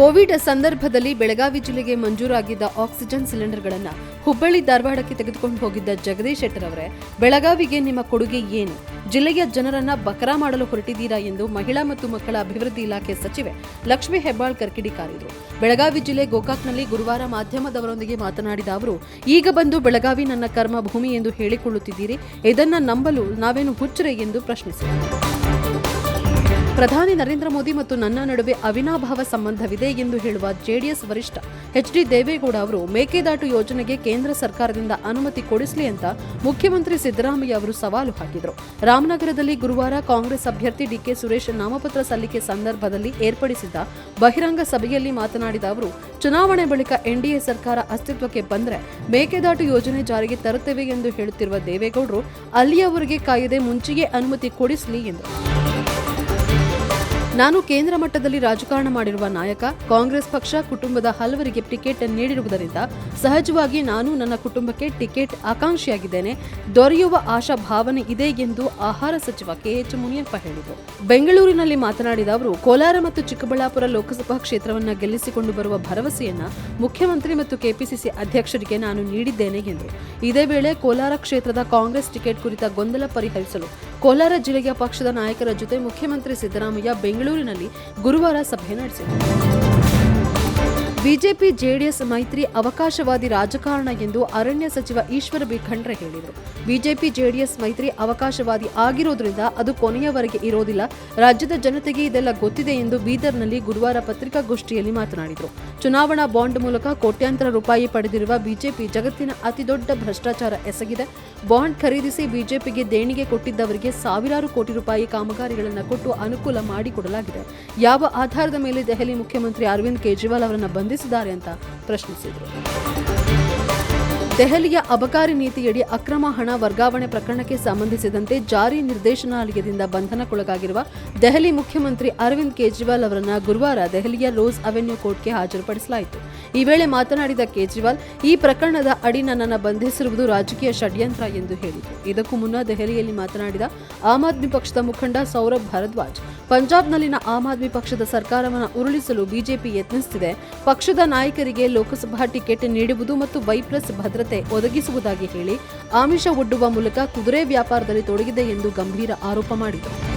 Covid ಸಂದರ್ಭದಲ್ಲಿ ಬೆಳಗಾವಿ ಜಿಲ್ಲೆಗೆ ಮಂಜೂರಾಗಿದ್ದ oxygen ಸಿಲಿಂಡರ್ಗಳನ್ನು Hubballi ಧಾರವಾಡಕ್ಕೆ ತೆಗೆದುಕೊಂಡು ಹೋಗಿದ್ದ ಜಗದೀಶ್ ಶೆಟ್ಟರ್ ಅವರೇ, ಬೆಳಗಾವಿಗೆ ನಿಮ್ಮ ಕೊಡುಗೆ ಏನು? ಜಿಲ್ಲೆಯ ಜನರನ್ನ ಬಕರಾ ಮಾಡಲು ಹೊರಟಿದ್ದೀರಾ ಎಂದು ಮಹಿಳಾ ಮತ್ತು ಮಕ್ಕಳ ಅಭಿವೃದ್ಧಿ ಇಲಾಖೆ ಸಚಿವೆ ಲಕ್ಷ್ಮಿ ಹೆಬ್ಬಾಳ್ಕರ್ ಕಿಡಿಕಾರಿದರು. ಬೆಳಗಾವಿ ಜಿಲ್ಲೆ ಗೋಕಾಕ್ನಲ್ಲಿ ಗುರುವಾರ ಮಾಧ್ಯಮದವರೊಂದಿಗೆ ಮಾತನಾಡಿದ ಅವರು, ಈಗ ಬಂದು ಬೆಳಗಾವಿ ನನ್ನ ಕರ್ಮ ಭೂಮಿ ಎಂದು ಹೇಳಿಕೊಳ್ಳುತ್ತಿದ್ದೀರಿ, ಇದನ್ನ ನಂಬಲು ನಾವೇನು ಹುಚ್ಚರೆ ಎಂದು ಪ್ರಶ್ನಿಸಿದರು. ಪ್ರಧಾನಿ ನರೇಂದ್ರ ಮೋದಿ ಮತ್ತು ನನ್ನ ನಡುವೆ ಅವಿನಾಭಾವ ಸಂಬಂಧವಿದೆ ಎಂದು ಹೇಳುವ ಜೆಡಿಎಸ್ ವರಿಷ್ಠ ಎಚ್ ಡಿ ದೇವೇಗೌಡ ಅವರು ಮೇಕೆದಾಟು ಯೋಜನೆಗೆ ಕೇಂದ್ರ ಸರ್ಕಾರದಿಂದ ಅನುಮತಿ ಕೊಡಿಸಲಿ ಅಂತ ಮುಖ್ಯಮಂತ್ರಿ ಸಿದ್ದರಾಮಯ್ಯ ಅವರು ಸವಾಲು ಹಾಕಿದರು. ರಾಮನಗರದಲ್ಲಿ ಗುರುವಾರ ಕಾಂಗ್ರೆಸ್ ಅಭ್ಯರ್ಥಿ ಡಿಕೆ ಸುರೇಶ್ ನಾಮಪತ್ರ ಸಲ್ಲಿಕೆ ಸಂದರ್ಭದಲ್ಲಿ ಏರ್ಪಡಿಸಿದ್ದ ಬಹಿರಂಗ ಸಭೆಯಲ್ಲಿ ಮಾತನಾಡಿದ ಅವರು, ಚುನಾವಣೆ ಬಳಿಕ ಎನ್ಡಿಎ ಸರ್ಕಾರ ಅಸ್ತಿತ್ವಕ್ಕೆ ಬಂದರೆ ಮೇಕೆದಾಟು ಯೋಜನೆ ಜಾರಿಗೆ ತರುತ್ತೇವೆ ಎಂದು ಹೇಳುತ್ತಿರುವ ದೇವೇಗೌಡರು, ಅಲ್ಲಿಯವರೆಗೆ ಕಾಯದೆ ಮುಂಚೆಯೇ ಅನುಮತಿ ಕೊಡಿಸಲಿ ಎಂದರು. ನಾನು ಕೇಂದ್ರ ಮಟ್ಟದಲ್ಲಿ ರಾಜಕಾರಣ ಮಾಡಿರುವ ನಾಯಕ, ಕಾಂಗ್ರೆಸ್ ಪಕ್ಷ ಕುಟುಂಬದ ಹಲವರಿಗೆ ಟಿಕೆಟ್ ನೀಡಿರುವುದರಿಂದ ಸಹಜವಾಗಿ ನಾನು ನನ್ನ ಕುಟುಂಬಕ್ಕೆ ಟಿಕೆಟ್ ಆಕಾಂಕ್ಷಿಯಾಗಿದ್ದೇನೆ. ದೊರೆಯುವ ಆಶಾ ಭಾವನೆ ಇದೆ ಎಂದು ಆಹಾರ ಸಚಿವ ಕೆಎಚ್ ಮುನಿಯಪ್ಪ ಹೇಳಿದರು. ಬೆಂಗಳೂರಿನಲ್ಲಿ ಮಾತನಾಡಿದ ಅವರು, ಕೋಲಾರ ಮತ್ತು ಚಿಕ್ಕಬಳ್ಳಾಪುರ ಲೋಕಸಭಾ ಕ್ಷೇತ್ರವನ್ನು ಗೆಲ್ಲಿಸಿಕೊಂಡು ಬರುವ ಭರವಸೆಯನ್ನ ಮುಖ್ಯಮಂತ್ರಿ ಮತ್ತು ಕೆಪಿಸಿಸಿ ಅಧ್ಯಕ್ಷರಿಗೆ ನಾನು ನೀಡಿದ್ದೇನೆ ಎಂದರು ಇದೇ ವೇಳೆ ಕೋಲಾರ ಕ್ಷೇತ್ರದ ಕಾಂಗ್ರೆಸ್ ಟಿಕೆಟ್ ಕುರಿತ ಗೊಂದಲ ಪರಿಹರಿಸಲು ಕೋಲಾರ ಜಿಲ್ಲೆಯ ಪಕ್ಷದ ನಾಯಕರ ಜೊತೆ ಮುಖ್ಯಮಂತ್ರಿ ಸಿದ್ದರಾಮಯ್ಯ ಬೆಂಗಳೂರಿನಲ್ಲಿ ಗುರುವಾರ ಸಭೆ ನಡೆಸಿದರು. ಬಿಜೆಪಿ ಜೆಡಿಎಸ್ ಮೈತ್ರಿ ಅವಕಾಶವಾದಿ ರಾಜಕಾರಣ ಎಂದು ಅರಣ್ಯ ಸಚಿವ ಈಶ್ವರ ಬಿ ಖಂಡ್ರೆ ಹೇಳಿದರು. ಬಿಜೆಪಿ ಜೆಡಿಎಸ್ ಮೈತ್ರಿ ಅವಕಾಶವಾದಿ ಆಗಿರೋದ್ರಿಂದ ಅದು ಕೊನೆಯವರೆಗೆ ಇರೋದಿಲ್ಲ. ರಾಜ್ಯದ ಜನತೆಗೆ ಇದೆಲ್ಲ ಗೊತ್ತಿದೆ ಎಂದು ಬೀದರ್ನಲ್ಲಿ ಗುರುವಾರ ಪತ್ರಿಕಾಗೋಷ್ಠಿಯಲ್ಲಿ ಮಾತನಾಡಿದರು. ಚುನಾವಣಾ ಬಾಂಡ್ ಮೂಲಕ ಕೋಟ್ಯಾಂತರ ರೂಪಾಯಿ ಪಡೆದಿರುವ ಬಿಜೆಪಿ ಜಗತ್ತಿನ ಅತಿದೊಡ್ಡ ಭ್ರಷ್ಟಾಚಾರ ಎಸಗಿದೆ. ಬಾಂಡ್ ಖರೀದಿಸಿ ಬಿಜೆಪಿಗೆ ದೇಣಿಗೆ ಕೊಟ್ಟಿದ್ದವರಿಗೆ ಸಾವಿರಾರು ಕೋಟಿ ರೂಪಾಯಿ ಕಾಮಗಾರಿಗಳನ್ನು ಕೊಟ್ಟು ಅನುಕೂಲ ಮಾಡಿಕೊಡಲಾಗಿದೆ. ಯಾವ ಆಧಾರದ ಮೇಲೆ ದೆಹಲಿ ಮುಖ್ಯಮಂತ್ರಿ ಅರವಿಂದ್ ಕೇಜ್ರಿವಾಲ್ ಅವರನ್ನು ಬಂಧಿಸಿದ್ದಾರೆ ಅಂತ ಪ್ರಶ್ನಿಸಿದರು. ದೆಹಲಿಯ ಅಬಕಾರಿ ನೀತಿಯಡಿ ಅಕ್ರಮ ಹಣ ವರ್ಗಾವಣೆ ಪ್ರಕರಣಕ್ಕೆ ಸಂಬಂಧಿಸಿದಂತೆ ಜಾರಿ ನಿರ್ದೇಶನಾಲಯದಿಂದ ಬಂಧನಕ್ಕೊಳಗಾಗಿರುವ ದೆಹಲಿ ಮುಖ್ಯಮಂತ್ರಿ ಅರವಿಂದ್ ಕೇಜ್ರಿವಾಲ್ ಅವರನ್ನು ಗುರುವಾರ ದೆಹಲಿಯ ರೋಸ್ ಅವೆನ್ಯೂ ಕೋರ್ಟ್ಗೆ ಹಾಜರುಪಡಿಸಲಾಯಿತು. ಈ ವೇಳೆ ಮಾತನಾಡಿದ ಕೇಜ್ರಿವಾಲ್, ಈ ಪ್ರಕರಣದ ಅಡಿ ನನ್ನನ್ನು ಬಂಧಿಸಿರುವುದು ರಾಜಕೀಯ ಷಡ್ಯಂತ್ರ ಎಂದು ಹೇಳಿದರು. ಇದಕ್ಕೂ ಮುನ್ನ ದೆಹಲಿಯಲ್ಲಿ ಮಾತನಾಡಿದ ಆಮ್ ಆದ್ಮಿ ಪಕ್ಷದ ಮುಖಂಡ ಸೌರಭ್ ಭಾರದ್ವಾಜ್, ಪಂಜಾಬ್ನಲ್ಲಿನ ಆಮ್ ಆದ್ಮಿ ಪಕ್ಷದ ಸರ್ಕಾರವನ್ನು ಉರುಳಿಸಲು ಬಿಜೆಪಿ ಯತ್ನಿಸುತ್ತಿದೆ ಪಕ್ಷದ ನಾಯಕರಿಗೆ ಲೋಕಸಭಾ ಟಿಕೆಟ್ ನೀಡುವುದು ಮತ್ತು ವೈ ಪ್ಲಸ್ ಭದ್ರತೆ ಒದಗಿಸುವುದಾಗಿ ಹೇಳಿ ಆಮಿಷ ಒಡ್ಡುವ ಮೂಲಕ ಕುದುರೆ ವ್ಯಾಪಾರದಲ್ಲಿ ತೊಡಗಿದೆ ಎಂದು ಗಂಭೀರ ಆರೋಪ ಮಾಡಿದರು.